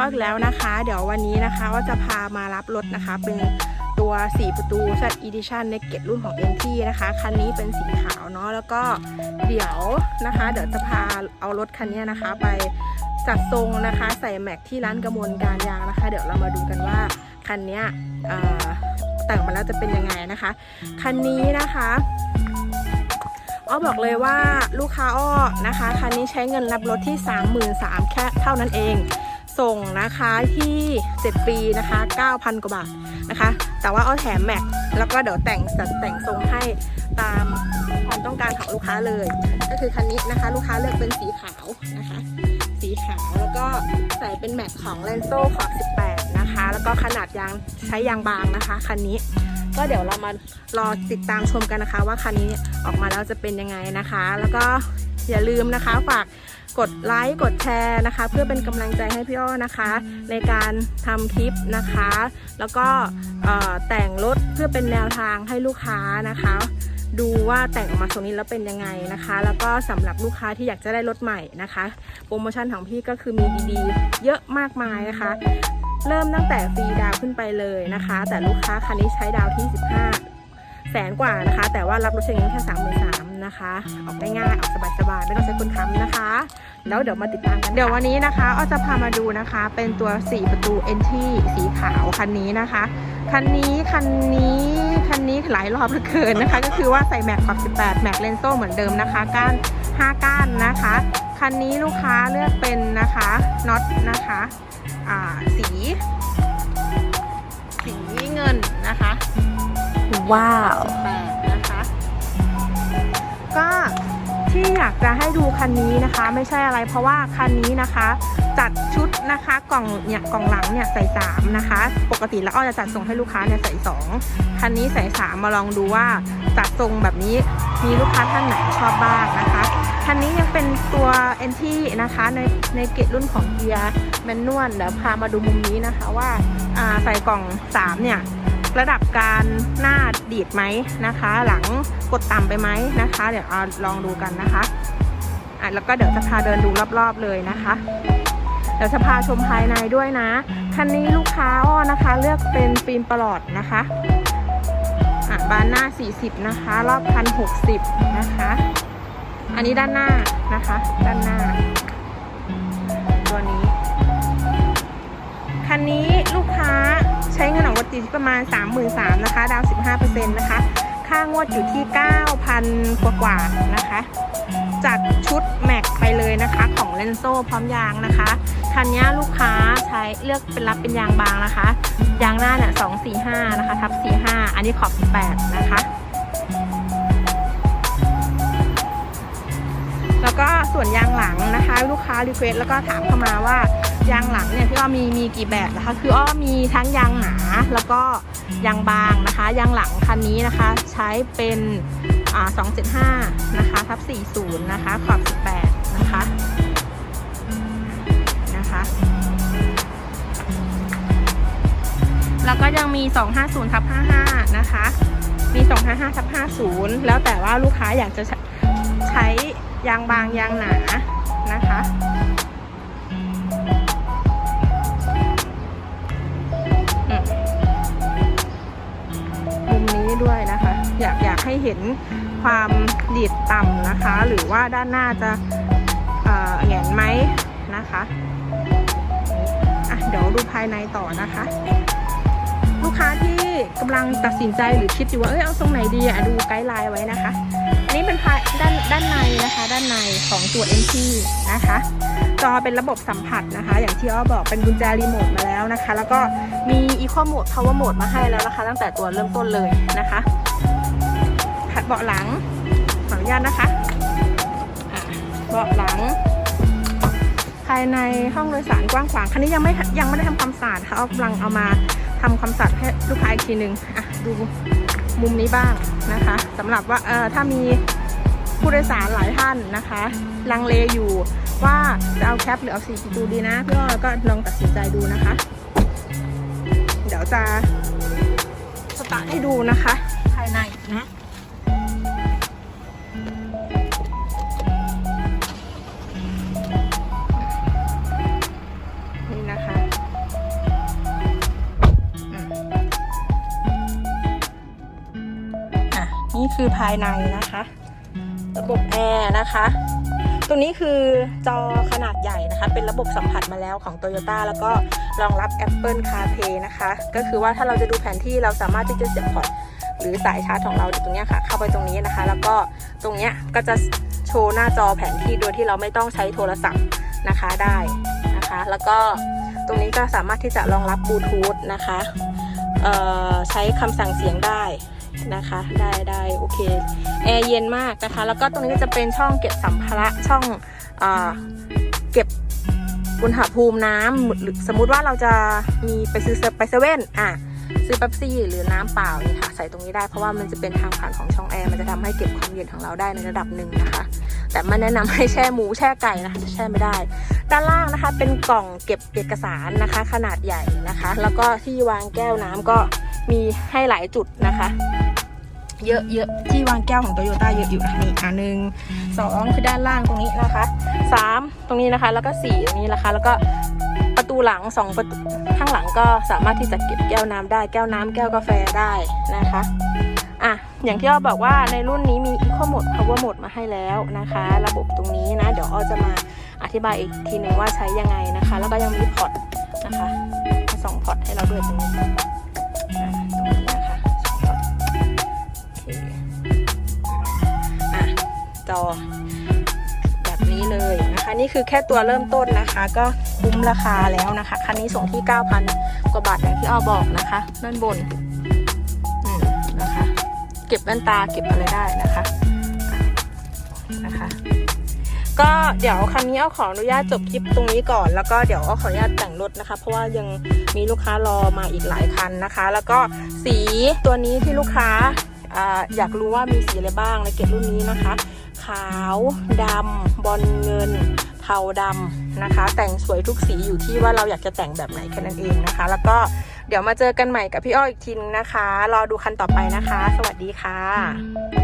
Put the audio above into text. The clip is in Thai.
อ้อยอีกแล้วนะคะ เดี๋ยววันนี้นะคะว่าจะพามารับรถนะคะ เป็นตัว 4 ประตู Z Edition Naked รุ่นของ NT นะคะ คันนี้เป็นสีขาวเนาะแล้วก็เดี๋ยวนะคะ เดี๋ยวจะพาเอารถคันนี้นะคะ ไปจัดทรงนะคะ ใส่แม็กที่ร้านกระมวลการยางนะคะ เดี๋ยวเรามาดูกันว่าคันนี้แต่งมาแล้วจะเป็นยังไงนะคะ คันนี้นะคะอ้อบอกเลยว่าลูกค้าอ้อนะคะ คันนี้ใช้เงินรับรถที่ 33,000แค่เท่านั้นเอง ส่งนะคะที่ 7 ปีนะคะ 9,000 กว่าบาทนะคะ แต่ว่าเอ้อแถมแม็กแล้วก็เดี๋ยวแต่งจัดแต่งทรงให้ตามความต้องการของลูกค้าเลย ก็คือคันนี้นะคะ ลูกค้าเลือกเป็นสีขาวนะคะ สีขาวแล้วก็ใส่เป็นแม็กของ l e n z o ขอบ18 นะคะ แล้วก็ขนาดยางใช้ยางบางนะคะคันนี้ก็เดี๋ยวเรามารอติดตามชมกันนะคะ ว่าคันนี้ออกมาแล้วจะเป็นยังไงนะคะ แล้วก็ อย่าลืมนะคะ ฝากกดไลค์กดแชร์นะคะ เพื่อเป็นกำลังใจให้พี่อ้อนะคะ ในการทำคลิปนะคะ แล้วก็แต่งรถเพื่อเป็นแนวทางให้ลูกค้านะคะ ดูว่าแต่งออกมาตรงนี้แล้วเป็นยังไงนะคะ แล้วก็สำหรับลูกค้าที่อยากจะได้รถใหม่นะคะ โปรโมชั่นของพี่ก็คือมีดีๆ เยอะมากมายนะคะเริ่มตั้งแต่ฟรีดาวขึ้นไปเลยนะคะ แต่ลูกค้าคันนี้ใช้ดาวที่ 15 แสนกว่านะคะ แต่ว่ารับรถใช้เงินแค่3 3 0 0 0นสามนะคะ ออกง่ายๆออกสบายๆไม่ต้องใช้คนค้ำนะคะ แล้วเดี๋ยวมาติดตามกันเดี๋ยววันนี้นะคะอ้อจะพามาดูนะคะ เป็นตัว 4 ประตู NT สีขาวคันนี้นะคะ คันนี้คันนี้คันนี้หลายรอบเหลือเกินนะคะ ก็คือว่าใส่แม็กขอบ18 แม็กเลนโซ่เหมือนเดิมนะคะก้าน5ก้านนะคะ คันนี้ลูกค้าเลือกเป็นนะคะน็อตนะคะอ่าสี ว้าวนะคะ ก็ที่อยากจะให้ดูคันนี้นะคะ ไม่ใช่อะไรเพราะว่าคันนี้นะคะ จัดชุดนะคะกล่องเนี่ยกล่องหลังเนี่ยใส่สามนะคะ ปกติแล้วอ้อจะจัดส่งให้ลูกค้าเนี่ยใส่สองคันนี้ใส่สามมาลองดูว่าจัดทรงแบบนี้มีลูกค้าท่านไหนชอบบ้างนะคะคันนี้ยังเป็นตัว NT นะคะในในเกรดรุ่นของเกียร์แมนนวลเดี๋ยวพามาดูมุมนี้นะคะว่าอ่าใส่กล่อง3เนี่ย ระดับการหน้าดีดไหมนะคะ หลังกดต่ำไปไหมนะคะ เดี๋ยวเอาลองดูกันนะคะอะแล้วก็เดี๋ยวจะพาเดินดูรอบๆเลยนะคะเดี๋ยวจะพาชมภายในด้วยนะคันนี้ลูกค้าอ้อนะคะ เลือกเป็นฟิล์มประหลอดนะคะอะบานหน้า 40 นะคะ รอบคัน60นะคะ อันนี้ด้านหน้านะคะ ด้านหน้า ตัวนี้คันนี้ลูกค้า ช้เงินออกรถที่ประมาณ 33,000นะคะ ดาวน์15%นะคะ ค่างวดอยู่ที่ 9,000 กว่ากว่านะคะ จัดชุดแม็กไปเลยนะคะ ของเลนโซพร้อมยางนะคะคันนี้ลูกค้าใช้เลือกเป็นรับเป็นยางบางนะคะ ยางหน้าเนี่ย245นะคะ ทับ45อันนี้ขอบ18นะคะ แล้วก็ส่วนยางหลังนะคะ ลูกค้ารีเควสแล้วก็ถามเข้ามาว่า ยางหลังเนี่ยพี่อ้อมีมีกี่แบบนะคะ คืออ้อมีทั้งยางหนาแล้วก็ยางบางนะคะ ยางหลังคันนี้นะคะ ใช้เป็นอ่า275 นะคะทับ40 นะคะ ขอบ 18 นะคะนะคะแล้วก็ยังมี 250ทับ55 นะคะ มี 255ทับ50 แล้วแต่ว่าลูกค้าอยากจะใช้ใช้ยางบางยางหนานะคะ ด้วยนะคะ อยากอยากให้เห็นความดีดต่ำนะคะ หรือว่าด้านหน้าจะแงนไหมนะคะอะเดี๋ยวดูภายในต่อนะคะ ลูกค้าที่กำลังตัดสินใจหรือคิดอยู่ว่าเอ้ยเอาทรงไหนดีอะดูไกด์ไลน์ไว้นะคะ อันนี้เป็นภายด้านด้านในนะคะ ด้านในของตัว NT นะคะ จอเป็นระบบสัมผัสนะคะ อย่างที่อ้อบอกเป็นกุญแจรีโมทมาแล้วนะคะ แล้วก็มี Eco Mode Power Mode มาให้แล้วนะคะ ตั้งแต่ตัวเริ่มต้นเลยนะคะขัดเบาะหลังขออนุญาตนะคะอะเบาะหลัง ภายในห้องโดยสารกว้างขวางคันนี้ยังไม่ยังไม่ได้ทำความสะอาดค่ะเอากำลังเอามาทำความสะอาดให้ลูกค้าอีกทีหนึ่งอะดูมุมนี้บ้างนะคะสำหรับว่าเออถ้ามี ผู้โดยสารหลายท่านนะคะ ลังเลอยู่ว่าจะเอาแคปหรือเอาสี่ประตูดีนะพี่อ้อก็ลองตัดสินใจดูนะคะ เดี๋ยวจะสตาร์ทให้ดูนะคะ ภายในนะนี่คือภายในนะคะ ระบบแอร์นะคะ ตัวนี้คือจอขนาดใหญ่นะคะ เป็นระบบสัมผัสมาแล้วของ Toyota แล้วก็รองรับ Apple CarPlay นะคะ ก็คือว่าถ้าเราจะดูแผนที่เราสามารถที่จะเสียบพอร์ตหรือสายชาร์จของเราตรงนี้ค่ะ เข้าไปตรงนี้นะคะ แล้วก็ตรงนี้ก็จะโชว์หน้าจอแผนที่โดยที่เราไม่ต้องใช้โทรศัพท์นะคะได้นะคะ แล้วก็ตรงนี้ก็สามารถที่จะรองรับบลูทูธนะคะใช้คำสั่งเสียงได้ นะคะ ได้ได้โอเคแอร์เย็นมากนะคะ แล้วก็ตรงนี้ก็จะเป็นช่องเก็บสัมภาระช่องอเก็บอุณหภูมิน้ำหรือสมมุติว่าเราจะมีไปซื้อไปเซเว่นอะซื้อเป๊ปซี่หรือน้ำเปล่านี่ค่ะใส่ตรงนี้ได้เพราะว่ามันจะเป็นทางผ่านของช่องแอร์มันจะทำให้เก็บความเย็นของเราได้ในระดับหนึ่งนะคะ แต่ไม่แนะนำให้แช่หมูแช่ไก่นะคะแช่ไม่ได้ ด้านล่างนะคะเป็นกล่องเก็บเอกสารนะคะ ขนาดใหญ่นะคะ แล้วก็ที่วางแก้วน้ำก็มีให้หลายจุดนะคะ เยอะเยอะที่วางแก้วของโตโยต้าเยอะอยู่นะนี่อะหนึ่งสองคือด้านล่างตรงนี้นะคะสามตรงนี้นะคะแล้วก็สี่ตรงนี้นะคะ แล้วก็ประตูหลังสองประตูข้างหลังก็สามารถที่จะเก็บแก้วน้ำได้แก้วน้ำแก้วกาแฟได้นะคะอะอย่างที่อ้อบอกว่าในรุ่นนี้มี Eco Mode Power Mode มาให้แล้วนะคะ ระบบตรงนี้นะ เดี๋ยวอ้อจะมาอธิบายอีกทีหนึ่งว่าใช้ยังไงนะคะ แล้วก็ยังมีพอร์ตนะคะสองพอร์ตให้เราด้วยตรงนี้ จอ แบบนี้เลยนะคะ นี่คือแค่ตัวเริ่มต้นนะคะ ก็คุ้มราคาแล้วนะคะ คันนี้ส่งที่ 9,000 กว่าบาทอย่างที่อ้อบอกนะคะ ด้านบนนะคะ เก็บแว่นตาเก็บอะไรได้นะคะนะคะ ก็เดี๋ยวครั้งนี้เอ้อขออนุญาตจบคลิปตรงนี้ก่อน แล้วก็เดี๋ยวเอ้อขออนุญาตแต่งรถนะคะ เพราะว่ายังมีลูกค้ารอมาอีกหลายคันนะคะ แล้วก็สีตัวนี้ที่ลูกค้าอ่าอยากรู้ว่ามีสีอะไรบ้างในเกตรุ่นนี้นะคะ ขาวดำบอลเงิน เทาดำนะคะ แต่งสวยทุกสีอยู่ที่ว่าเราอยากจะแต่งแบบไหนแค่นั้นเองนะคะ แล้วก็เดี๋ยวมาเจอกันใหม่กับพี่อ้ออีกทีนึงนะคะ รอดูคันต่อไปนะคะ สวัสดีค่ะ